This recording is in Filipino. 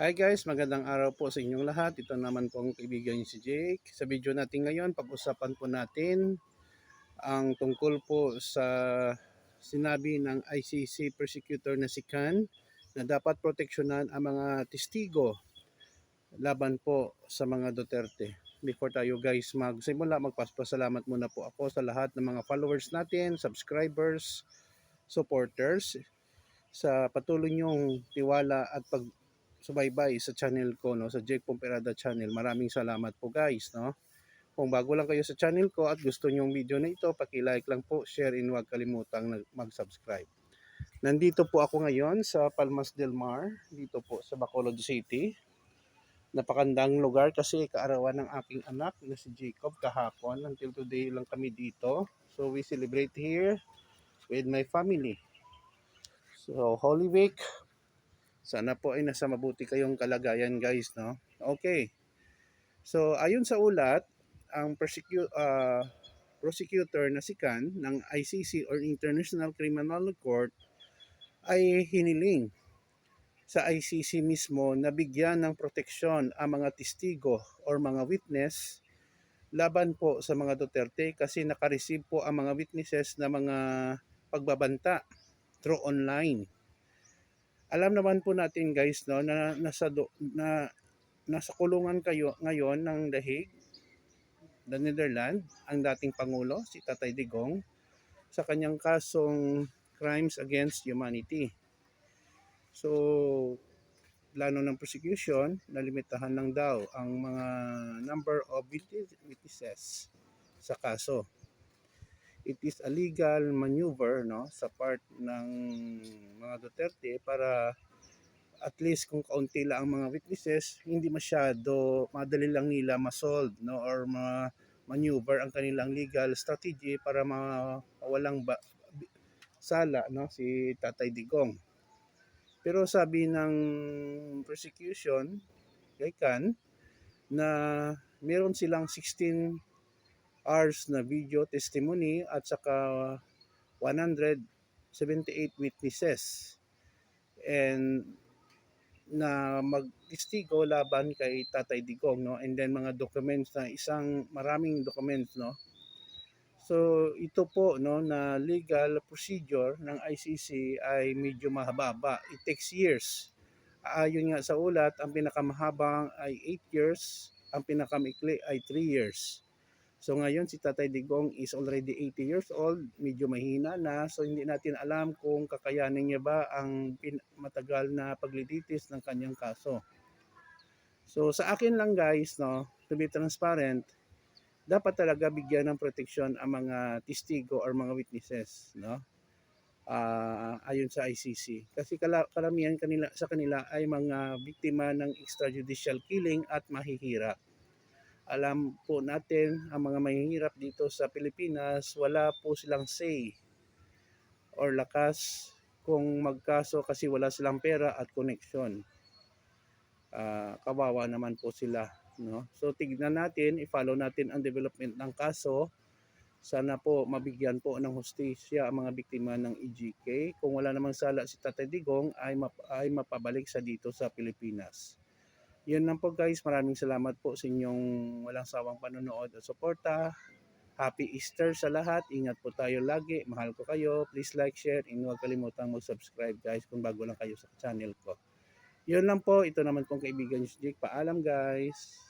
Hi guys, magandang araw po sa inyong lahat. Ito naman po ang kaibigan niyo si Jake. Sa video natin ngayon, pag-usapan po natin ang tungkol po sa sinabi ng ICC persecutor na si Khan na dapat proteksyonan ang mga testigo laban po sa mga Duterte. Before tayo guys magsimula, magpaspasalamat muna po ako sa lahat ng mga followers natin, subscribers, supporters sa patuloy niyong tiwala at pag subaybay sa channel ko no sa Jake Pomperada channel. Maraming salamat po guys no. Kung bago lang kayo sa channel ko at gusto niyo yung video na ito, paki-like lang po, share and huwag kalimutang mag-subscribe. Nandito po ako ngayon sa Palmas del Mar, dito po sa Bacolod City. Napakandang lugar kasi kaarawan ng aking anak na si Jacob kahapon. Until today lang kami dito. So we celebrate here with my family. So Holy Week, sana po ay nasa mabuti kayong kalagayan guys, no? Okay. So ayon sa ulat, ang persecu- ah, prosecutor na si Khan ng ICC or International Criminal Court ay hiniling sa ICC mismo na bigyan ng proteksyon ang mga testigo or mga witness laban po sa mga Duterte kasi nakareceive po ang mga witnesses na mga pagbabanta through online alam naman po natin guys no na nasa do, na nasa kulungan kayo ngayon ng Hague, the Netherlands, ang dating pangulo si Tatay Digong sa kanyang kasong crimes against humanity. So plano ng prosecution nalimitahan lang daw ang mga number of witness- witnesses sa kaso. It is a legal maneuver no sa part ng mga Duterte para at least kung kaunti lang ang mga witnesses, hindi masyado madali lang nila ma-solve no or ma maneuver ang kanilang legal strategy para mawalang ba, sala no si Tatay Digong. Pero sabi ng prosecution kay Khan na meron silang 16 hours na video testimony at saka 178 witnesses and na magtestigo laban kay Tatay Digong no and then mga documents na isang maraming documents no So ito po no na legal procedure ng ICC ay medyo mahaba. It takes years. Ayon nga sa ulat, ang pinakamahabang ay 8 years, ang pinakamaikli ay 3 years. So ngayon si Tatay Digong is already 80 years old, medyo mahina na. So hindi natin alam kung kakayanin niya ba ang matagal na paglilitis ng kanyang kaso. So sa akin lang guys, no, to be transparent, dapat talaga bigyan ng proteksyon ang mga testigo or mga witnesses, no? Ah, ayon sa ICC. Kasi kala, karamihan kanila sa kanila ay mga biktima ng extrajudicial killing at mahihirap alam po natin ang mga mahihirap dito sa Pilipinas, wala po silang say or lakas kung magkaso kasi wala silang pera at koneksyon. Ah, kawawa naman po sila. No? So tignan natin, i-follow natin ang development ng kaso. Sana po mabigyan po ng hustisya ang mga biktima ng EGK. Kung wala namang sala si Tatay Digong ay, map- ay mapabalik sa dito sa Pilipinas. Yun lang po guys. Maraming salamat po sa inyong walang sawang panonood at suporta. Happy Easter sa lahat. Ingat po tayo lagi. Mahal ko kayo. Please like, share, and huwag kalimutang mag-subscribe guys kung bago lang kayo sa channel ko. Yun lang po. Ito naman kong kaibigan si Jake. Paalam guys.